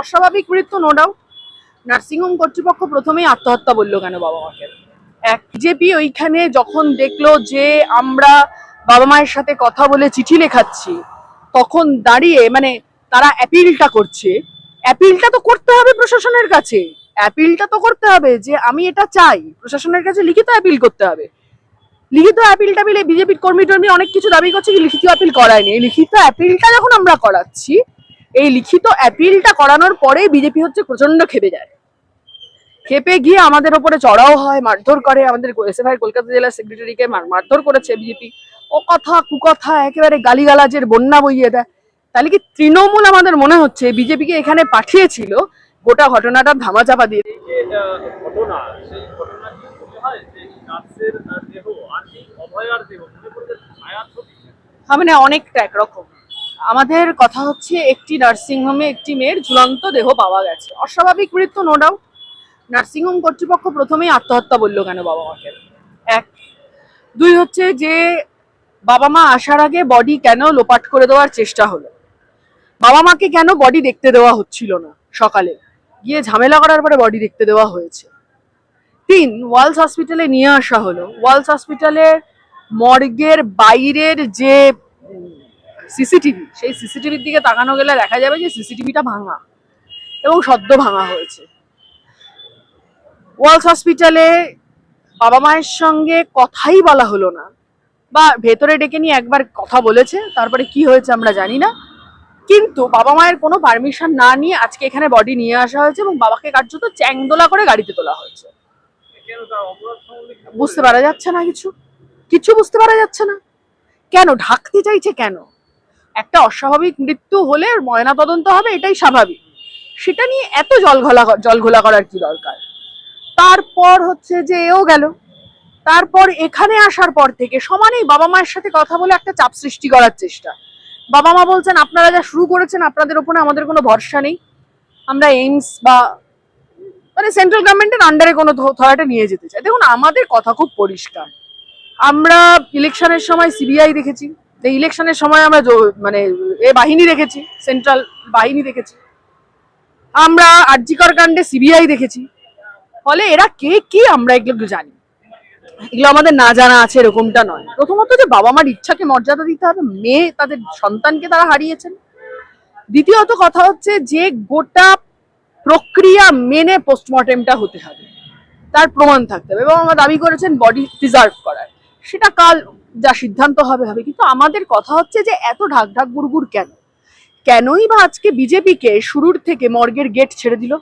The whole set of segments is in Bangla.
অস্বাভাবিক মৃত্যু নো ডাউট নার্সিংহোম কর্তৃপক্ষ প্রথমেই আত্মহত্যা বলল কেন বাবা মাকে? এক, বিজেপি ওইখানে যখন দেখল যে আমরা বাবা মায়ের সাথে কথা বলে চিঠি লেখাচ্ছি, তখন দাঁড়িয়ে মানে তারা অ্যাপিলটা করছে। অ্যাপিলটা তো করতে হবে প্রশাসনের কাছে। অ্যাপিলটা তো করতে হবে যে আমি এটা চাই। প্রশাসনের কাছে লিখিত অ্যাপিল করতে হবে। লিখিত অ্যাপিল টাপিলে বিজেপির কর্মী টর্মী অনেক কিছু দাবি করছে কি লিখিত অ্যাপিল করায়নি। লিখিত অ্যাপিলটা যখন আমরা করাচ্ছি এই লিখিত অ্যাপিলটা করানোর পরে বিজেপি হচ্ছে প্রচণ্ড খেপে যায়। খেপে গিয়ে আমাদের ওপরে চড়াও হয় মারধর করে। আমাদের এসএফআই কলকাতা জেলার সেক্রেটারিকে মারধর করেছে বিজেপি ও কথা কুকথা একেবারে গালিগালাজের বন্যা বইয়ে দেয়। তাহলে কি তৃণমূল আমাদের মনে হচ্ছে বিজেপিকে এখানে পাঠিয়েছিল? গোটা ঘটনাটা ধামাচাপা দিয়ে মানে অনেকটা একরকম। আমাদের কথা হচ্ছে, একটি নার্সিংহোমে একটি মেয়ের ঝুলন্ত দেহ পাওয়া গেছে। অস্বাভাবিক মৃত্যু নো ডাউট নার্সিংহোম কর্তৃপক্ষ প্রথমেই আত্মহত্যা বলল কেন বাবা মাকে? এক। দুই হচ্ছে যে, বাবা মা আসার আগে বডি কেন লোপাট করে দেওয়ার চেষ্টা হলো? বাবা মাকে কেন বডি দেখতে দেওয়া হচ্ছিল না সকালে? গিয়ে ঝামেলা করার পরে বডি দেখতে দেওয়া হয়েছে। তিন, ওয়ালস হসপিটালে নিয়ে আসা হলো। ওয়ালস হসপিটালে মর্গের বাইরের যে সিসিটিভি, সেই সিসিটিভির দিকে তাকানো গেলে দেখা যাবে যে সিসিটিভিটা ভাঙা এবং সদ্য ভাঙা হয়েছে। ওয়ালস হসপিটালে বাবা মায়ের সঙ্গে কথাই বলা হলো না বা ভেতরে ডেকে নিয়ে একবার কথা বলেছে, তারপরে কি হয়েছে আমরা জানি না। কিন্তু বাবা মায়ের কোনো পারমিশন না নিয়ে আজকে এখানে বডি নিয়ে আসা হয়েছে এবং বাবাকে কার্যত চ্যাংদোলা করে গাড়িতে তোলা হয়েছে? বুঝতে পারা যাচ্ছে না কিছু? কিছু বুঝতে পারা যাচ্ছে না। কেন? ঢাকতে চাইছে কেন? একটা অস্বাভাবিক মৃত্যু হলে ময়না তদন্ত হবে, এটাই স্বাভাবিক। সেটা নিয়ে এত জল ঘোলা জল ঘোলা করার কি দরকার? তারপর হচ্ছে যে এও গেল। তারপর এখানে আসার পর থেকে সমানেই বাবা মায়ের সাথে কথা বলে একটা চাপ সৃষ্টি করার চেষ্টা। বাবা মা বলছেন, আপনারা যা শুরু করেছেন, আপনাদের ওপরে আমাদের কোনো ভরসা নেই। আমরা এইমস বা মানে সেন্ট্রাল গভর্নমেন্টের আন্ডারে কোনো থরাটা নিয়ে যেতে চাই। দেখুন, আমাদের কথা খুব পরিষ্কার। আমরা ইলেকশনের সময় সিবিআই দেখেছি। যে ইলেকশনের সময় আমরা মানে এ বাহিনী দেখেছি, সেন্ট্রাল বাহিনী দেখেছি। আমরা আরজিকর কাণ্ডে সিবিআই দেখেছি। ফলে এরা কে, কি আমরা এগুলো জানি। এগুলো আমাদের না জানা আছে, এরকমটা নয়। প্রথমত যে বাবা মার ইচ্ছাকে মর্যাদা দিতে হবে, মেয়ে তাদের সন্তানকে তারা হারিয়েছেন। দ্বিতীয়ত কথা হচ্ছে যে গোটা প্রক্রিয়া মেনে পোস্টমর্টেমটা হতে হবে। তার প্রমাণ থাকতে হবে এবং আমরা দাবি করেছেন বডি প্রিজার্ভ করার। সেটা কাল যা সিদ্ধান্ত হবে হবে। কিন্তু আমাদের কথা হচ্ছে যে এত ঢাক ঢাক গুড়গুড় কেন? কেনই বা আজকে বিজেপিকে শুরুর থেকে মর্গের গেট ছেড়ে দিল?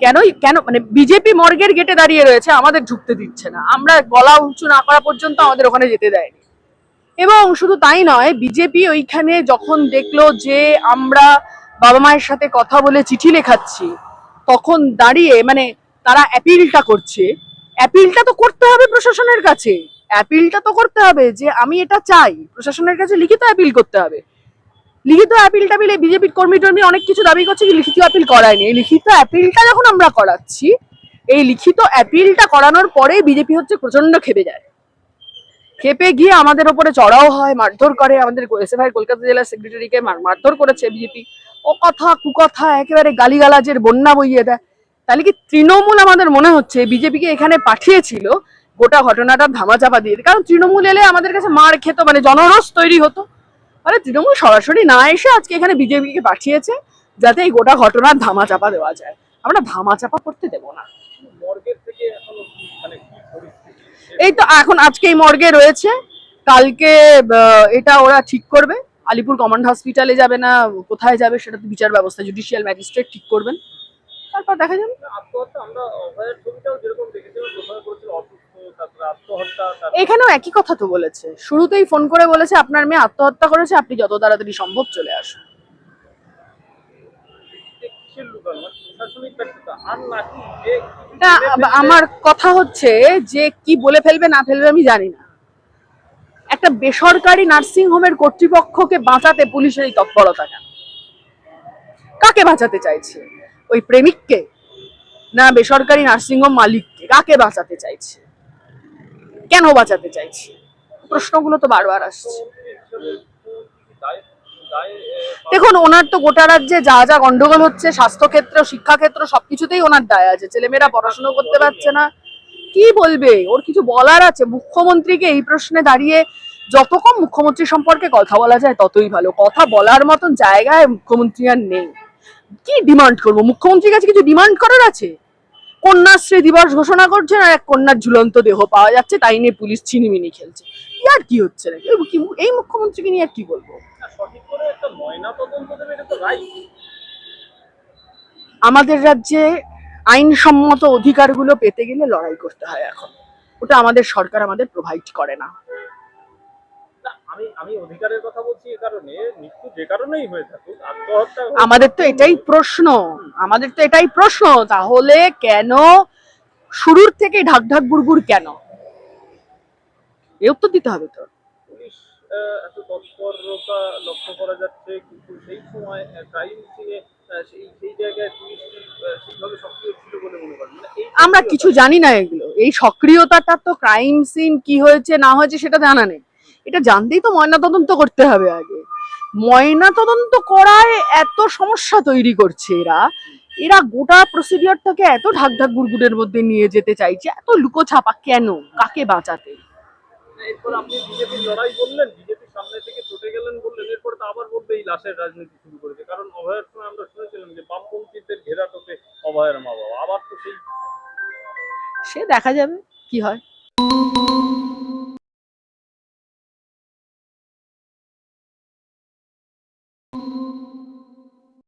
কেনই, কেন মানে বিজেপি মর্গের গেটে দাঁড়িয়ে রয়েছে, আমাদের ঢুকতে দিচ্ছে না। আমরা গলা উঁচু না করা পর্যন্ত আমাদের ওখানে যেতে দেয়নি। এবং শুধু তাই নয়, বিজেপি ওইখানে যখন দেখল যে আমরা বাবা মায়ের সাথে কথা বলে চিঠি লেখাচ্ছি, তখন দাঁড়িয়ে মানে তারা অ্যাপিলটা করছে। অ্যাপিলটা তো করতে হবে প্রশাসনের কাছে। অ্যাপিলটা তো করতে হবে যে আমি এটা চাই। প্রশাসনের কাছে লিখিত অ্যাপিল করতে হবে। লিখিত অ্যাপিল টাপিলে বিজেপির কর্মী টর্মী অনেক কিছু দাবি করছে কি লিখিত অ্যাপিল করায়নি এই লিখিত অ্যাপিলটা যখন আমরা করাচ্ছি, এই লিখিত অ্যাপিলটা করানোর পরে বিজেপি হচ্ছে প্রচণ্ড খেপে যায়। খেপে গিয়ে আমাদের ওপরে চড়াও হয়, মারধর করে। আমাদের এসএফআই কলকাতা জেলার সেক্রেটারিকে মারধর করেছে বিজেপি। ও কথা কুকথা একেবারে গালিগালাজের বন্যা বইয়ে দেয়। তাহলে কি তৃণমূল আমাদের মনে হচ্ছে? বিজেপিকে এখানে পাঠিয়েছিল গোটা ঘটনাটা ধামাচাপা দিয়ে কারণ তৃণমূল এলে আমাদের কাছে মার খেত মানে জনরস তৈরি হতো। আরে তৃণমূল সরাসরি না এসে আজকে এখানে বিজেপিকে পাঠিয়েছে যাতে এই গোটা ঘটনার ধামাচাপা দেওয়া যায়। আমরা ধামাচাপা করতে দেবো না। মানে এই তো এখন আজকে এই মর্গে রয়েছে। কালকে এটা ওরা ঠিক করবে। আলিপুর কমান্ড হসপিটালে যাবে না কোথায় যাবে সেটা তো বিচার ব্যবস্থা জুডিশিয়াল ম্যাজিস্ট্রেট ঠিক করবেন। তারপর দেখা যাবে। আমরা যেরকম এখানেও একই কথা তো বলেছে। শুরুতেই ফোন করে বলেছে আপনার মেয়ে আত্মহত্যা করেছে আপনি যত তাড়াতাড়ি সম্ভব চলে আসুন। মানে আমার কথা হচ্ছে যে কি বলে ফেলবে না ফেলবে আমি জানি না। একটা বেসরকারি নার্সিং হোমের কর্তৃপক্ষকে বাঁচাতে পুলিশের এই তৎপরতা কেন? কাকে বাঁচাতে চাইছে? ওই প্রেমিককে? না বেসরকারি নার্সিং হোম মালিককে? কাকে বাঁচাতে চাইছে? কেন বাঁচাতে চাইছি? প্রশ্নগুলো তো বারবার আসছে। দেখুন, ওনার তো গোটা রাজ্যে যা যা গন্ডগোল হচ্ছে, স্বাস্থ্যক্ষেত্র, শিক্ষাক্ষেত্র, সবকিছুতেই ওনার দায় আছে। ছেলেমেয়েরা পড়াশোনা করতে পারছে না। কি বলবে? ওর কিছু বলার আছে? মুখ্যমন্ত্রীকে এই প্রশ্নে দাঁড়িয়ে যত কম মুখ্যমন্ত্রী সম্পর্কে কথা বলা যায়, ততই ভালো। কথা বলার মতন জায়গায় মুখ্যমন্ত্রী আর নেই। কি ডিমান্ড করব? মুখ্যমন্ত্রীর কাছে কিছু ডিমান্ড করার আছে? কন্যাশ্রী দিবস ঘোষণা করছেন আর এক কন্যার ঝুলন্ত দেহ পাওয়া যাচ্ছে তাই নিয়ে পুলিশ ছিনিমিনি খেলছে। কি আর কি হচ্ছে নাকি? এই মুখ্যমন্ত্রীকে নিয়ে আর কি বলব? আমাদের রাজ্যে আইনসম্মত অধিকারগুলো পেতে গেলে লড়াই করতে হয় এখন। ওটা আমাদের সরকার আমাদের প্রোভাইড করে না। আমি আমি অধিকারের কথা বলছি এ কারণে মৃত্যু যে কারণেই হয়ে থাকুক আত্মহত্যা আমাদের তো এটাই প্রশ্ন। আমাদের তো এটাই প্রশ্ন তাহলে কেন শুরুর থেকে ঢাক ঢাক বুড়বুড় কেন? এ উত্তর দিতে হবে তো। পুলিশ এত তৎপরতা লক্ষ্য করা যাচ্ছে কিন্তু সেই সময় ক্রাইম সিনে সেই সেই জায়গায় পুলিশ সেইভাবে সক্রিয় ছিল বলে মনে করেন। মানে আমরা কিছু জানি না এগুলো। এই সক্রিয়তাটা তো ক্রাইম সিন কি হয়েছে না হয়েছে সেটা জানা নেই। এটা জানতেই তো ময়না তদন্ত করতে হবে আগে। ময়না তদন্ত করায় এত সমস্যা তৈরি করছে এরা। এরা গোটা প্রসিডিওরটাকে এত ঢাক ঢাক গুড়গুড়ের মধ্যে নিয়ে যেতে চাইছে। এত লুকোছাপা কেন? কাকে বাঁচাতে? এরপর আপনি বিজেপির লড়াই বললেন বিজেপির সামনে থেকে চটে গেলেন বললেন এরপর তো আবার বলবে এই লাশের রাজনীতি শুরু করেছে। কারণ অভয়ের সময় আমরা শুনেছিলাম যে বামপন্থীদের ঘেরা টোপে অভয়ের মা বাবা আবার তো সেই সে দেখা যাবে কি হয়।